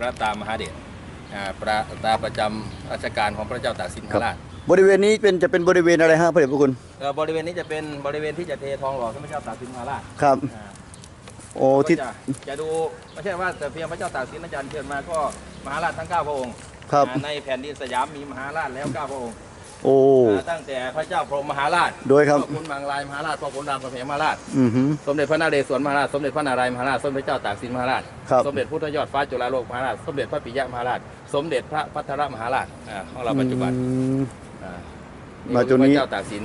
พระตามหาเดชอ่าพระตาประจำราชการของพระเจ้าตากสินมหาราชบริเวณนี้เป็นจะเป็นบริเวณอะไรฮะพระเดชพระคุณเอ่อบริเวณนี้จะเป็นบริเวณที่จะเททองหล่อพระเจ้าตากสินมหาราชครับอ่าโอ้ที่ก็จะจะดูไม่ใช่ว่าแต่เพียงพระเจ้าตากสินอาจารย์เชิญมาก็มหาราชทั้งเก้าพระองค์ ครับอ่าในแผ่นดินสยามมีมหาราชแล้วเก้าพระองค์ โอ้อ่าตั้งแต่พระเจ้าพรหมมหาราชโดยครับ พ่อคุณมังลายมหาราชพ่อขุนรามคำแหงมหาราช อือหือ สมเด็จพระนเรศวรมหาราช สมเด็จพระนารายณ์มหาราช สมเด็จเจ้าตากสินมหาราช ครับ สมเด็จพุทธยอดฟ้าจุฬาโลกมหาราช สมเด็จพระปิยมหาราช สมเด็จพระพัทรมหาราชอ่าของเราปัจจุบันอืม อ่ามาจนนี้พระเจ้าตากสิน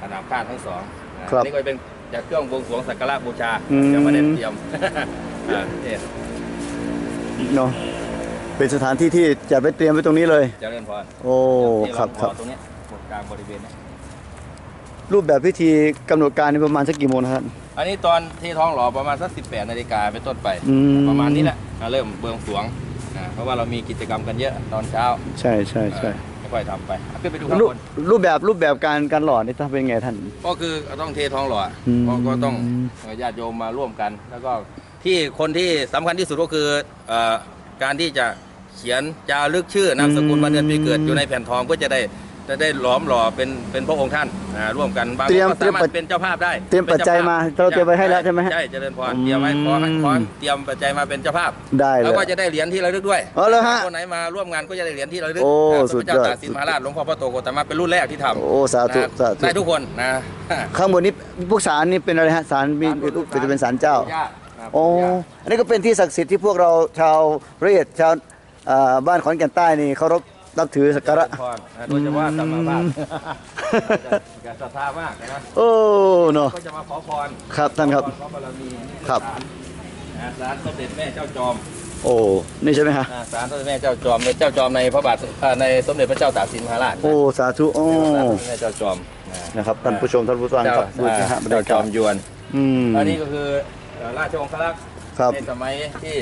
ขนาดข้านทั้งสองอ่าครับนี่ก็เป็นจากเครื่องบวงสรวงสักการะบูชาอืม ยังไม่ได้เตรียมอ่าเนี่ยเนาะ เป็นสถานที่ที่จะไปเตรียมไว้ตรงนี้เลย เจริญพรโอ้ที่ครับลำครับตรงเนี้ยหมดกลางบริเวณเนี้ยรูปแบบพิธีกำหนดการนี่ประมาณสักกี่โมงนะครับ อันนี้ตอนที่ท้องหล่อประมาณสัก 18นาฬิกาเป็นต้นไปอืมประมาณนี้แหละอ่าเริ่มเบืองสรวงอ่าเพราะว่าเรามีกิจกรรมกันเยอะตอนเช้า ใช่ใช่ใช่อ่าค่อยๆทำไปอะขึ้นไปดูข้างรูปบนรูปแบบรูปแบบการการหล่อนี่ต้องเป็นไงท่าน ก็คือต้องเทท้องหล่ออมก็ก็ต้องญาติโยมมาร่วมกัน แล้วก็ที่คนที่สำคัญที่สุดก็คือเอ่อ การที่จะเขียนจารึกชื่อนามสกุลวันเดือนปีเกิดอยู่ในแผ่นทองเพื่อจะได้จะได้หลอมหล่อเป็นเป็นพระองค์ท่านอ่าร่วมกันบางเตรียมคนก็สามารเตรียมปัถจเป็นเจ้าภาพได้เตรียมปัจจัยมาเราเตรียมไว้ให้แล้วใช่ไหมฮะใช่เจริญพรเตรียมไว้ขอให้ขอให้เตรียมปัจจัยมาเป็นเจ้าภาพ ได้เลแล้วย ก็จะได้เหรียญที่ระลึกด้วยอ๋อเหรอฮะคนไหนมาร่วมงานก็จะได้เหรียญที่ระลึกโอ้นะสุพดระยอดเจ้าตากสินมหาราชหลวงพ่อพระโตโกตมะเป็นรุ่นแรกที่ทำโอ้สาธุนะสาธุได้ทุกคนนะ ข้างบนนี้พวกสารนี่เป็นอะไรฮะสารมีรูปจะเป็นสารเจ้าญ ตินะโอ้ญาติอันนี้ก็เป็นที่ศักดิ์สิทธิ์ที่พวกเราชาวเรียดชาวเอ่อบ้านขอนแก่นใต้นี่เคารพนับถือสักการะ พรนะโดยเฉพาะธรรมบาทจะศรัทธามากนะโอ้เนาะก็จะมาขอพรครับท่านครับ ขอพรพระบารมีนี่อครับศาลนะศาลสมเด็จแม่เจ้าจอมโอ้นี่ใช่ไหมฮะอ่าศาลสมเด็จแม่เจ้าจอมในเจ้าจอมในพระบาทอ่าในสมเด็จพระเจ้าตากสินมหาราชโอ้สาธุโอ้ศาลสมเด็จแม่เจ้าจอมนะนะครับท่านผู้ชมท่านผู้ฟังเจ้าครับดูนะฮะบรรเจ้ายาจกาอศมยวน อืมอันนี้ก็คือเอ่อ ราชองครักษ์ครับ ในสมัยที่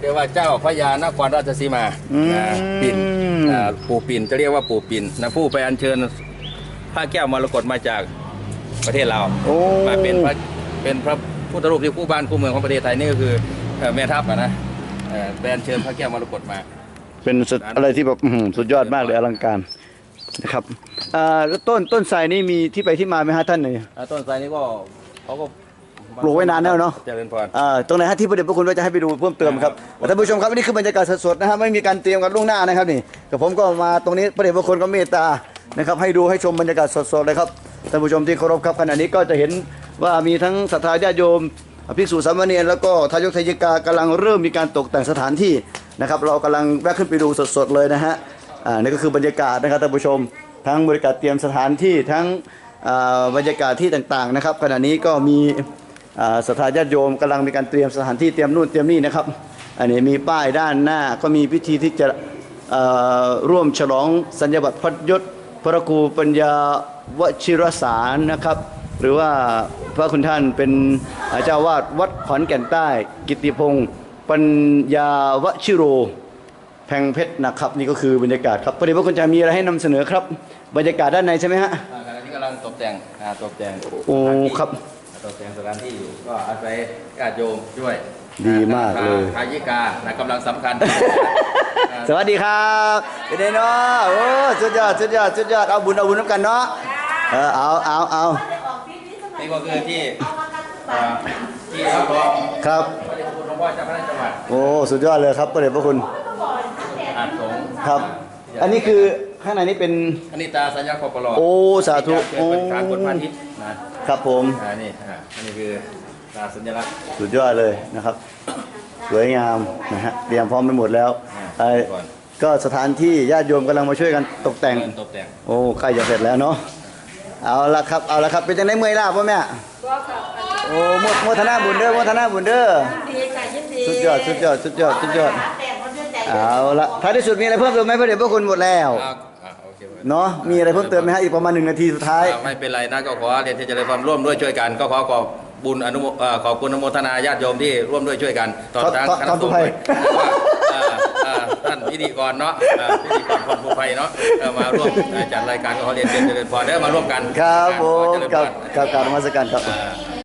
เรียกว่าเจ้าพระยานครราชสีมาอืม นะปิ่นอ่าปู่ปิ่นจะเรียกว่าปู่ปิ่นนะผู้ไปอัญเชิญพระแก้วมรกตมาจากประเทศลาวโอ้มาเป็นพระเป็นพระพุทธรูปที่คู่บ้านคู่เมืองของประเทศไทยนี่ก็คือเอ่อแม่ทัพอะนะเอ่อไปอัญเชิญพระแก้วมรกตมา เป็นสุดอะไรที่แบบอื้อหือสุดยอดมากเลยอลังการนะครับอ่าแล้วต้นต้นไทรนี่มีที่ไปที่มาไหมฮะท่านเนี่ย อ่าต้นไทรนี่ก็เขาก็ ปลูกไว้นานแล้วเนอะเจริญพรอ่าตรงไหนฮะที่ประเด็นพระคุณว่าจะให้ไปดูเพิ่มเติมครับท่านผู้ชมครับนี่คือบรรยากาศสดๆนะฮะไม่มีการเตรียมกันล่วงหน้านะครับนี่กับผมก็มาตรงนี้ประเด็นพระคุณก็เมตตานะครับให้ดูให้ชมบรรยากาศสดๆเลยครับท่านผู้ชมที่เคารพครับขณะนี้ก็จะเห็นว่ามีทั้งศรัทธาญาติโยมภิกษุสามเณรแล้วก็ทายกทายิกากำลังเริ่มมีการตกแต่งสถานที่นะครับ เรากำลังแวะขึ้นไปดูสดๆเลยนะฮะอ่านี่ก็คือบรรยากาศนะครับท่านผู้ชม ทั้งบริการเตรียมสถานที่ทั้งอ่าบรรยากาศที่ต่างๆนะครับขณะนี้ก็มีอ่า ศรัทธาญาติโยมกำลังมีการเตรียมสถานที่เตรียมนู่นเตรียมนี่นะครับ อันนี้มีป้ายด้านหน้าก็มีพิธีที่จะเอ่อร่วมฉลองสัญญาบัตรพัดยศพระครูปัญญาวชิรสารนะครับ หรือว่าพระคุณท่านเป็นอ่าเจ้าวาดวัดขอนแก่นใต้ กิตติพงศ์ปัญญาวชิโรแพงเพชรนะครับ นี่ก็คือบรรยากาศครับพอดีพระคุณจะมีอะไรให้นำเสนอครับ บรรยากาศด้านในใช่ไหมฮะอ่าขณะนี้กำลังตกแต่งอ่าตกแต่งโอ้ครับ ตกแต่งสถานที่อยู่ ก็อาศัยญาติโยมช่วยดีมากเลยทายิกานะกำลังสำคัญ สวัสดีครับเป็นไงเนาะโอ้สุดยอดสุดยอดสุดยอดเอาบุญเอาบุญน้ำกันเนาะเออเอาเอาเอานี่ก็คือที่อ่าที่รับรองครับพระเดชพระคุณหลวงพ่อเจ้าคณะจังหวัดโอ้สุดยอดเลยครับพระเดชพระคุณอาจสงฆ์ครับ อันนี้คือข้างในนี้เป็นอันนี้ตาสัญญาคอปลอโอ้สาธุที่จะเป็นการกฎพาณิชย์นะ ครับผมอ่านี่อ่าอันนี้คือตาสัญลักษณ์ สุดยอดเลยนะครับ สวยงามนะฮะเตรียมพร้อมไปหมดแล้วอ่า เอ่อก่อน ก็สถานที่ญาติโยมกำลังมาช่วยกันตกแต่งตกแต่งโอ้ใกล้จะเสร็จแล้วเนาะเอาละครับเอาละครับเป็นจังไดเมื่อยล้าพ่อแม่โอ้โมโมทนาบุญเด้อโมทนาบุญเด้อดีค่ะยินดีสุดยอดสุดยอดสุดยอดสุดยอดแต่คนเชื่อใจ เอาละท้ายที่สุดมีอะไรเพิ่มเติมไหมพระเดชพระคุณหมดแล้ว อ่าอ่าโอ เคเนาะมีอะไรเพิ่มเติมไหมฮะอีกประมาณหนึ่งนาทีสุดท้ายอ่าไม่เป็นไรนะก็ขอเรียนที่จะได้ความร่วมด้วยช่วยกันก็ขอขอบบุญอนุโมเอ่อขอบคุณอนุโมทนาญาติโยมที่ร่วมด้วยช่วยกันตอนขอทางขอคณะขอบสคุณงฆ์ภัด้วยยแล้วก็อ่าอ่าท่านพิธีกรเนาะอ่าพิธีกรพรภูไพเนาะเอ่อมาร่วมจัดรายการก็ขอเรียนเชิญเจริญพรได้อมาร่วมกัน ครับผขอมเจริญพกับรกับการนมัสการครับอ่า